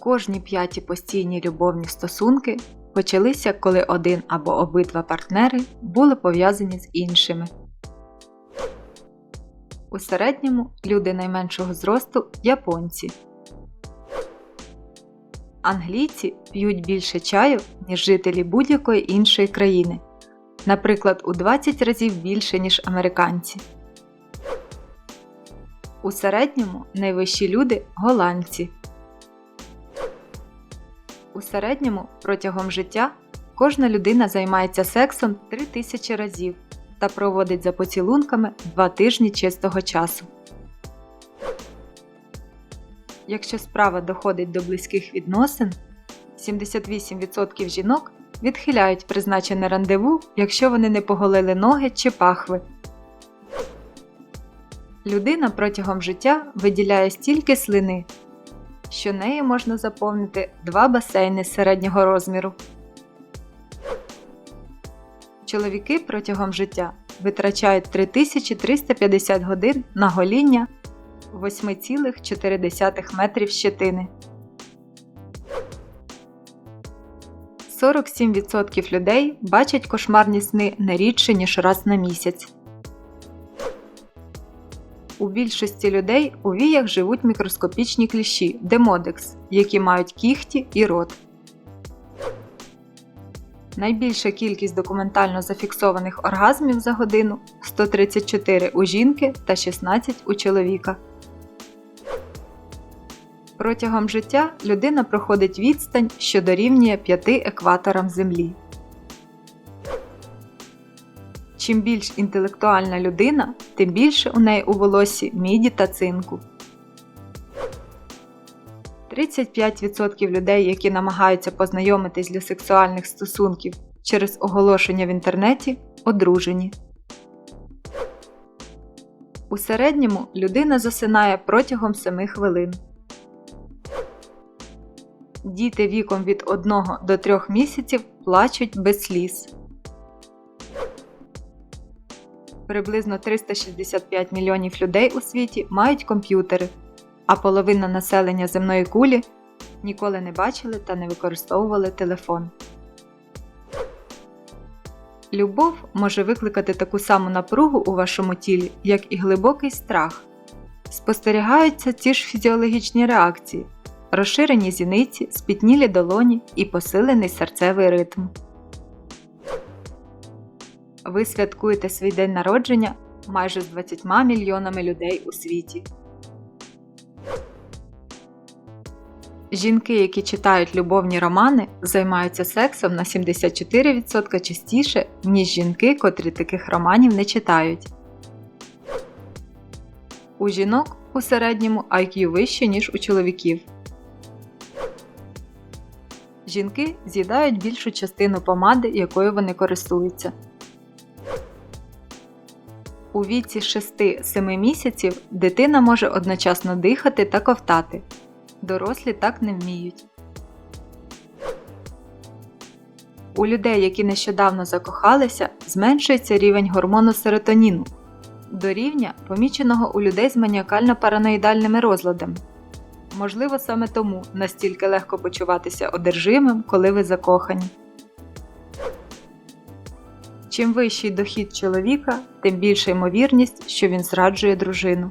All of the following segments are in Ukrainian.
Кожні п'яті постійні любовні стосунки почалися, коли один або обидва партнери були пов'язані з іншими. У середньому люди найменшого зросту японці. Англійці п'ють більше чаю, ніж жителі будь-якої іншої країни, наприклад, у 20 разів більше, ніж американці. У середньому найвищі люди голландці. Середньому протягом життя кожна людина займається сексом 3000 разів та проводить за поцілунками 2 тижні чистого часу. Якщо справа доходить до близьких відносин, 78% жінок відхиляють призначене рандеву, якщо вони не поголили ноги чи пахви. Людина протягом життя виділяє стільки слини, що нею можна заповнити два басейни середнього розміру. Чоловіки протягом життя витрачають 3350 годин на гоління 8,4 метрів щетини. 47% людей бачать кошмарні сни не рідше, ніж раз на місяць. У більшості людей у віях живуть мікроскопічні кліщі демодекс, які мають кіхті і рот. Найбільша кількість документально зафіксованих оргазмів за годину 134 у жінки та 16 у чоловіка. Протягом життя людина проходить відстань, що дорівнює 5 екваторам Землі. Чим більш інтелектуальна людина, тим більше у неї у волосі міді та цинку. 35% людей, які намагаються познайомитись для сексуальних стосунків через оголошення в інтернеті, одружені. У середньому людина засинає протягом 7 хвилин. Діти віком від 1 до 3 місяців плачуть без сліз. Приблизно 365 мільйонів людей у світі мають комп'ютери, а половина населення земної кулі ніколи не бачили та не використовували телефон. Любов може викликати таку саму напругу у вашому тілі, як і глибокий страх. Спостерігаються ті ж фізіологічні реакції, розширені зіниці, спітнілі долоні і посилений серцевий ритм. Ви святкуєте свій день народження майже з 20 мільйонами людей у світі. Жінки, які читають любовні романи, займаються сексом на 74% частіше, ніж жінки, котрі таких романів не читають. У жінок у середньому IQ вище, ніж у чоловіків. Жінки з'їдають більшу частину помади, якою вони користуються. У віці 6-7 місяців дитина може одночасно дихати та ковтати. Дорослі так не вміють. У людей, які нещодавно закохалися, зменшується рівень гормону серотоніну до рівня, поміченого у людей з маніакально-параноїдальними розладами. Можливо, саме тому настільки легко почуватися одержимим, коли ви закохані. Чим вищий дохід чоловіка, тим більша ймовірність, що він зраджує дружину.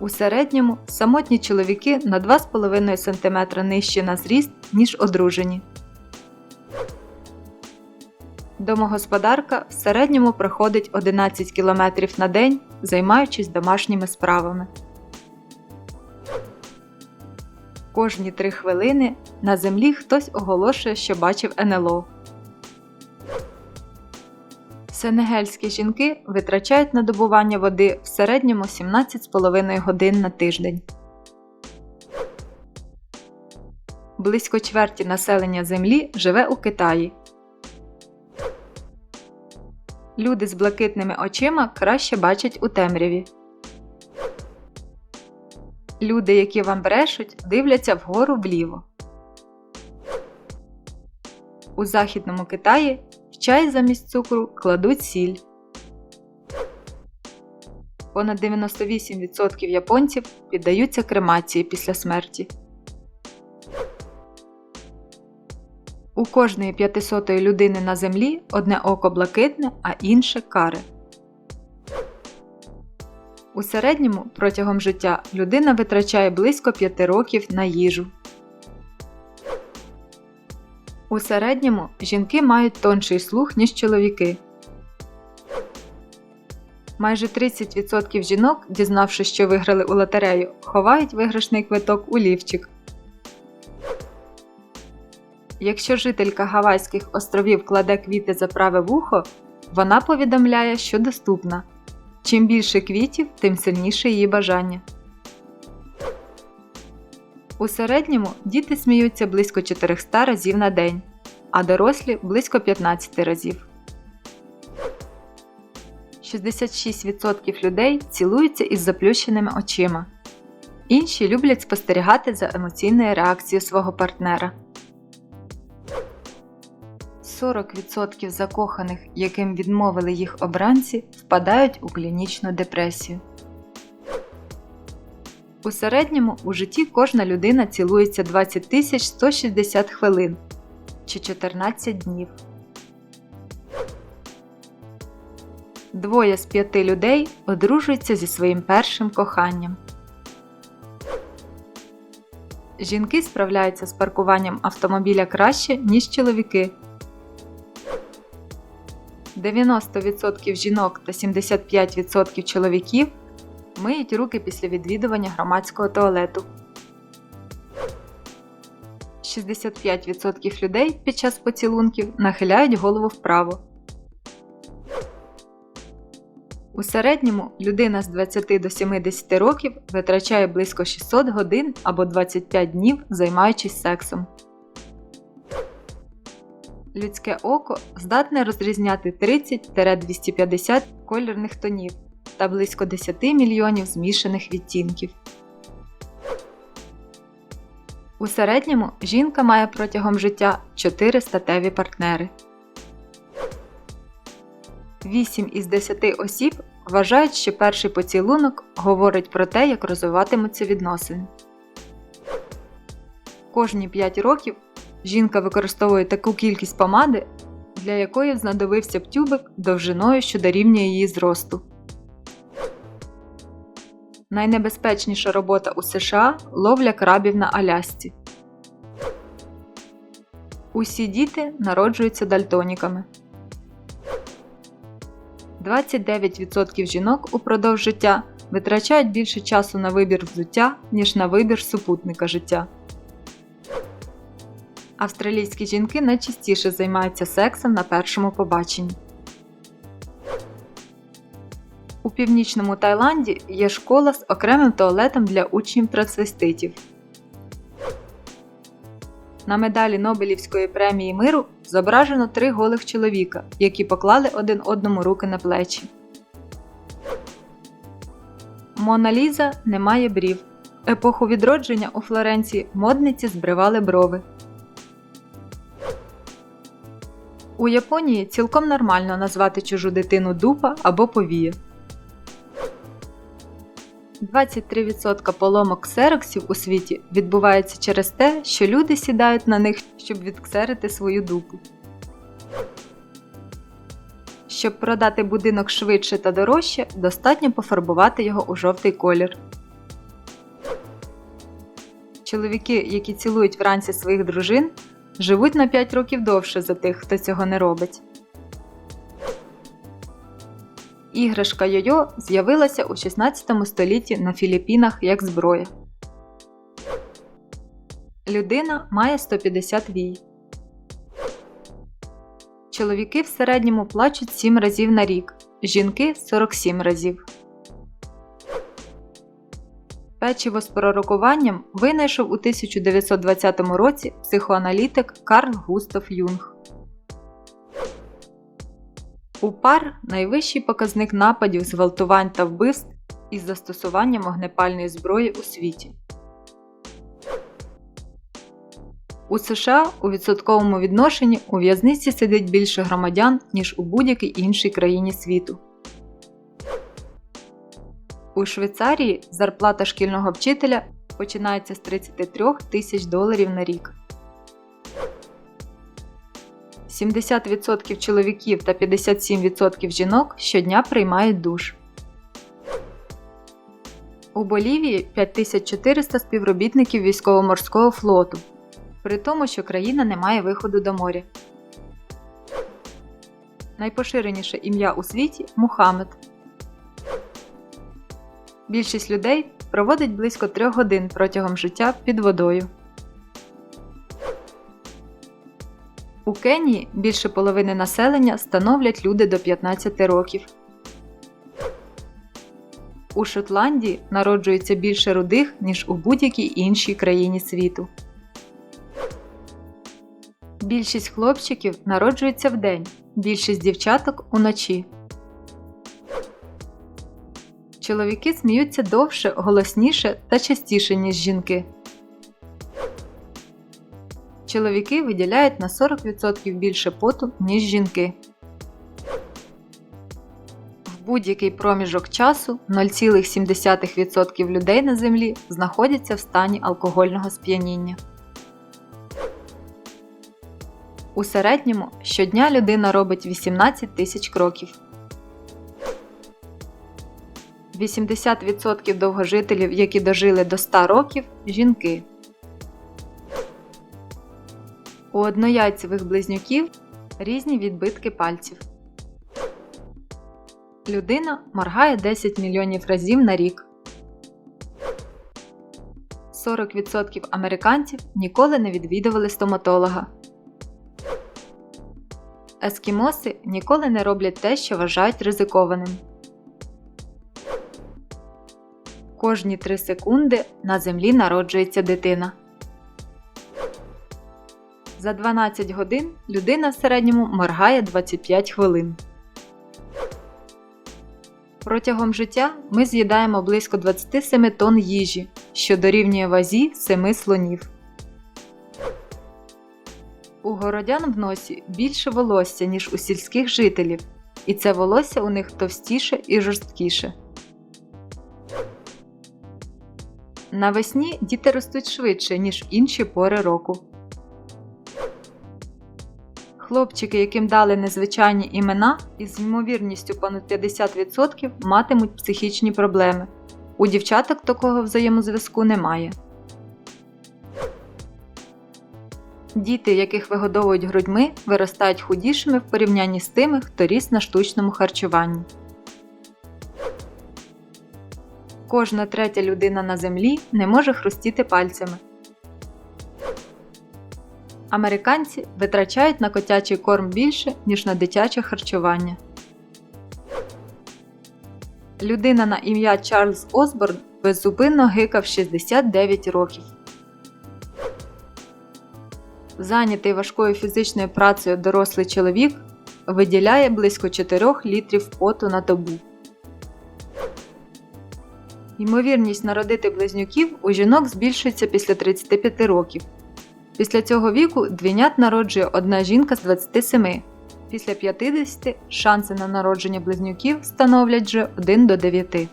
У середньому самотні чоловіки на 2,5 см нижче на зріст, ніж одружені. Домогосподарка в середньому проходить 11 км на день, займаючись домашніми справами. Кожні 3 хвилини на землі хтось оголошує, що бачив НЛО. Сенегельські жінки витрачають на добування води в середньому 17,5 годин на тиждень. Близько чверті населення Землі живе у Китаї. Люди з блакитними очима краще бачать у темряві. Люди, які вам брешуть, дивляться вгору вліво. У Західному Китаї чай замість цукру кладуть сіль. Понад 98% японців піддаються кремації після смерті. У кожної п'ятисотої людини на землі одне око блакитне, а інше каре. У середньому протягом життя людина витрачає близько 5 років на їжу. У середньому жінки мають тонший слух, ніж чоловіки. Майже 30% жінок, дізнавшись, що виграли у лотерею, ховають виграшний квиток у лівчик. Якщо жителька Гавайських островів кладе квіти за праве вухо, вона повідомляє, що доступна. Чим більше квітів, тим сильніше її бажання. У середньому діти сміються близько 400 разів на день, а дорослі близько 15 разів. 66% людей цілуються із заплющеними очима. Інші люблять спостерігати за емоційною реакцією свого партнера. 40% закоханих, яким відмовили їх обранці, впадають у клінічну депресію. У середньому у житті кожна людина цілується 20 160 хвилин чи 14 днів. Двоє з п'яти людей одружуються зі своїм першим коханням. Жінки справляються з паркуванням автомобіля краще, ніж чоловіки. 90% жінок та 75% чоловіків миють руки після відвідування громадського туалету. 65% людей під час поцілунків нахиляють голову вправо. У середньому людина з 20 до 70 років витрачає близько 600 годин або 25 днів, займаючись сексом. Людське око здатне розрізняти 30-250 кольорних тонів та близько 10 мільйонів змішаних відтінків. У середньому жінка має протягом життя 4 статеві партнери. 8 із 10 осіб вважають, що перший поцілунок говорить про те, як розвиватимуться відносини. Кожні 5 років жінка використовує таку кількість помади, для якої знадобився б тюбик довжиною, що дорівнює її зросту. Найнебезпечніша робота у США ловля крабів на Алясці. Усі діти народжуються дальтоніками. 29% жінок упродовж життя витрачають більше часу на вибір взуття, ніж на вибір супутника життя. Австралійські жінки найчастіше займаються сексом на першому побаченні. Північному Таїланді є школа з окремим туалетом для учнів трансвеститів. На медалі Нобелівської премії миру зображено три голих чоловіка, які поклали один одному руки на плечі. Мона Ліза не має брів. Епоху відродження у Флоренції модниці збривали брови. У Японії цілком нормально назвати чужу дитину дупа або повія. 23% поломок ксероксів у світі відбувається через те, що люди сідають на них, щоб відксерити свою дупу. Щоб продати будинок швидше та дорожче, достатньо пофарбувати його у жовтий колір. Чоловіки, які цілують вранці своїх дружин, живуть на 5 років довше за тих, хто цього не робить. Іграшка йойо з'явилася у 16 столітті на Філіппінах як зброя. Людина має 150 вій. Чоловіки в середньому плачуть 7 разів на рік, жінки 47 разів. Печиво з пророкуванням винайшов у 1920 році психоаналітик Карл Густав Юнг. У пар найвищий показник нападів, зґвалтувань та вбивств із застосуванням огнепальної зброї у світі. У США у відсотковому відношенні у в'язниці сидить більше громадян, ніж у будь-якій іншій країні світу. У Швейцарії зарплата шкільного вчителя починається з 33 тисяч доларів на рік. 70% чоловіків та 57% жінок щодня приймають душ. У Болівії 5400 співробітників військово-морського флоту, при тому, що країна не має виходу до моря. Найпоширеніше ім'я у світі Мухаммед. Більшість людей проводить близько 3 годин протягом життя під водою. У Кенії більше половини населення становлять люди до 15 років. У Шотландії народжується більше рудих, ніж у будь-якій іншій країні світу. Більшість хлопчиків народжується вдень, більшість дівчаток уночі. Чоловіки сміються довше, голосніше та частіше, ніж жінки. Чоловіки виділяють на 40% більше поту, ніж жінки. В будь-який проміжок часу 0,7% людей на землі знаходяться в стані алкогольного сп'яніння. У середньому щодня людина робить 18 тисяч кроків. 80% довгожителів, які дожили до 100 років жінки. У однояйцевих близнюків різні відбитки пальців. Людина моргає 10 мільйонів разів на рік. 40% американців ніколи не відвідували стоматолога. Ескімоси ніколи не роблять те, що вважають ризикованим. Кожні 3 секунди на землі народжується дитина. За 12 годин людина в середньому моргає 25 хвилин. Протягом життя ми з'їдаємо близько 27 тонн їжі, що дорівнює вазі 7 слонів. У городян в носі більше волосся, ніж у сільських жителів, і це волосся у них товстіше і жорсткіше. Навесні діти ростуть швидше, ніж інші пори року. Хлопчики, яким дали незвичайні імена, із ймовірністю понад 50% матимуть психічні проблеми. У дівчаток такого взаємозв'язку немає. Діти, яких вигодовують грудьми, виростають худішими в порівнянні з тими, хто ріс на штучному харчуванні. Кожна третя людина на землі не може хрустіти пальцями. Американці витрачають на котячий корм більше, ніж на дитяче харчування. Людина на ім'я Чарльз Осборн беззупинно гикав 69 років. Зайнятий важкою фізичною працею дорослий чоловік виділяє близько 4 літрів поту на добу. Ймовірність народити близнюків у жінок збільшується після 35 років. Після цього віку двійнят народжує одна жінка з 27. Після 50 шанси на народження близнюків становлять вже 1 до 9.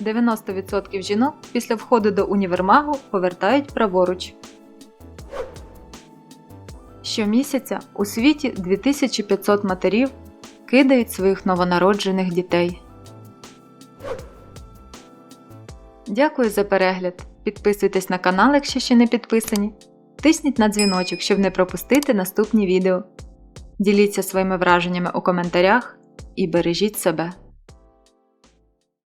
90% жінок після входу до універмагу повертають праворуч. Щомісяця у світі 2500 матерів кидають своїх новонароджених дітей. Дякую за перегляд. Підписуйтесь на канал, якщо ще не підписані. Тисніть на дзвіночок, щоб не пропустити наступні відео. Діліться своїми враженнями у коментарях і бережіть себе.